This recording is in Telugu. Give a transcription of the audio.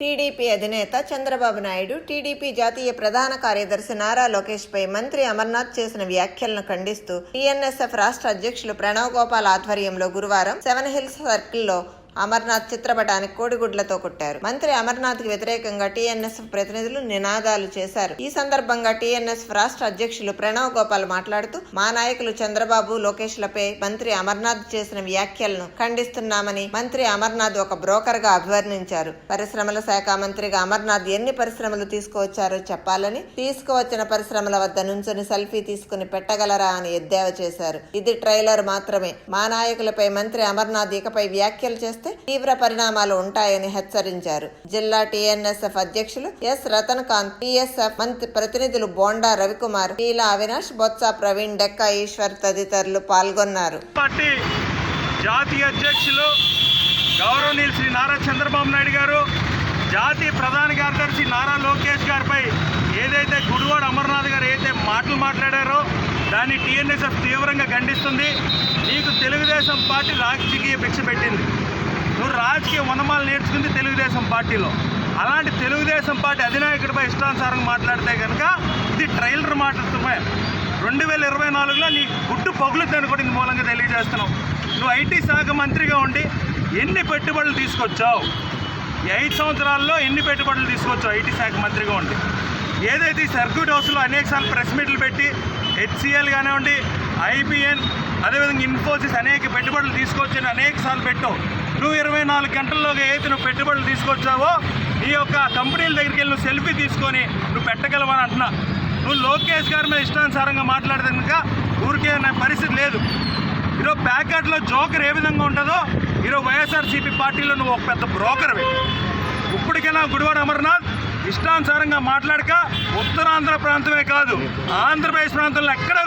టీడీపీ అధినేత చంద్రబాబు నాయుడు టీడీపీ జాతీయ ప్రధాన కార్యదర్శి నారా లోకేష్ పై మంత్రి అమర్నాథ్ చేసిన వ్యాఖ్యలను ఖండిస్తూ టీఎన్ఎస్ఎఫ్ రాష్ట్ర అధ్యక్షులు ప్రణవ్ గోపాల్ ఆధ్వర్యంలో గురువారం సెవెన్ హిల్స్ సర్కిల్లో అమర్నాథ్ చిత్రపటానికి కోడిగుడ్లతో కొట్టారు. మంత్రి అమర్నాథ్కి వ్యతిరేకంగా టీఎన్ఎస్ఎఫ్ ప్రతినిధులు నినాదాలు చేశారు. ఈ సందర్భంగా టీఎన్ఎస్ఎఫ్ రాష్ట్ర అధ్యక్షులు ప్రణవ్ గోపాల్ మాట్లాడుతూ మా నాయకులు చంద్రబాబు లోకేష్లపై మంత్రి అమర్నాథ్ చేసిన వ్యాఖ్యలను ఖండిస్తున్నామని మంత్రి అమర్నాథ్ ఒక బ్రోకర్గా అభివర్ణించారు. పరిశ్రమల శాఖ మంత్రిగా అమర్నాథ్ ఎన్ని పరిశ్రమలు తీసుకువచ్చారో చెప్పాలని తీసుకువచ్చిన పరిశ్రమల వద్ద నుంచొని సెల్ఫీ తీసుకుని పెట్టగలరా అని ఎద్దేవా చేశారు. ఇది ట్రైలర్ మాత్రమే. మా నాయకులపై మంత్రి అమర్నాథ్ ఇకపై వ్యాఖ్యలు చేస్తే తీవ్ర పరిణామాలు ఉంటాయని హెచ్చరించారు. జిల్లా టీఎన్ఎస్ఎఫ్ అధ్యక్షులు ఎస్. రతన్ కాంత్ టీఎస్ఎఫ్ మంత్రి ప్రతినిధులు బోండా రవికుమార్ పీలా అవినాష్ బొత్స ప్రవీణ్ డెక్క ఈశ్వర్ తదితరులు పాల్గొన్నారు. పార్టీ జాతీయ అధ్యక్షులు గౌరవనీయులు శ్రీ నారా చంద్రబాబు నాయుడు గారు జాతీయ ప్రధాన కార్యదర్శి నారా లోకేష్ గారిపై ఏదైతే గుడివాడ అమర్నాథ్ గారు ఏదైతే మాటలు మాట్లాడారో దాన్ని టీఎన్ఎస్ఎఫ్ తీవ్రంగా ఖండిస్తుంది. నీకు తెలుగుదేశం పార్టీ రాజకీయ భిక్ష పెట్టింది. రాజకీయ వనమాలు నేర్చుకుంది తెలుగుదేశం పార్టీలో. అలాంటి తెలుగుదేశం పార్టీ అధినాయకుడిపై ఇష్టానుసారంగా మాట్లాడితే కనుక ఇది ట్రైలర్ మాట్లాడుతున్నాయి రెండు వేల ఇరవై నాలుగులో నీ గుడ్డు పగులుద్దని కూడా మూలంగా తెలియజేస్తున్నావు. నువ్వు ఐటీ శాఖ మంత్రిగా ఉండి ఎన్ని పెట్టుబడులు తీసుకొచ్చావు? ఈ ఐదు సంవత్సరాల్లో ఎన్ని పెట్టుబడులు తీసుకొచ్చావు ఐటీ శాఖ మంత్రిగా ఉండి? ఏదైతే సర్క్యూట్ హౌస్లో అనేకసార్లు ప్రెస్ మీట్లు పెట్టి హెచ్సిఎల్ కానివ్వండి ఐబిఎన్ అదేవిధంగా ఇన్ఫోసిస్ అనేక పెట్టుబడులు తీసుకొచ్చిన అనేక సార్లు పెట్టావు. నువ్వు ఇరవై నాలుగు గంటల్లోగా ఏదైతే నువ్వు పెట్టుబడులు తీసుకొచ్చావో ఈ యొక్క కంపెనీల దగ్గరికి వెళ్ళి నువ్వు సెల్ఫీ తీసుకొని నువ్వు పెట్టగలవని అంటున్నా. నువ్వు లోకేష్ గారి మీద ఇష్టానుసారంగా మాట్లాడితే కనుక ఊరికే నా పరిస్థితి లేదు. ఈరోజు ప్యాకెట్లో జోకర్ ఏ విధంగా ఉంటుందో ఈరోజు వైఎస్ఆర్సీపీ పార్టీలో నువ్వు ఒక పెద్ద బ్రోకర్వి ఇప్పటికైనా గుడివాడ అమర్నాథ్ ఇష్టానుసారంగా మాట్లాడక ఉత్తరాంధ్ర ప్రాంతమే కాదు ఆంధ్రప్రదేశ్ ప్రాంతంలో ఎక్కడ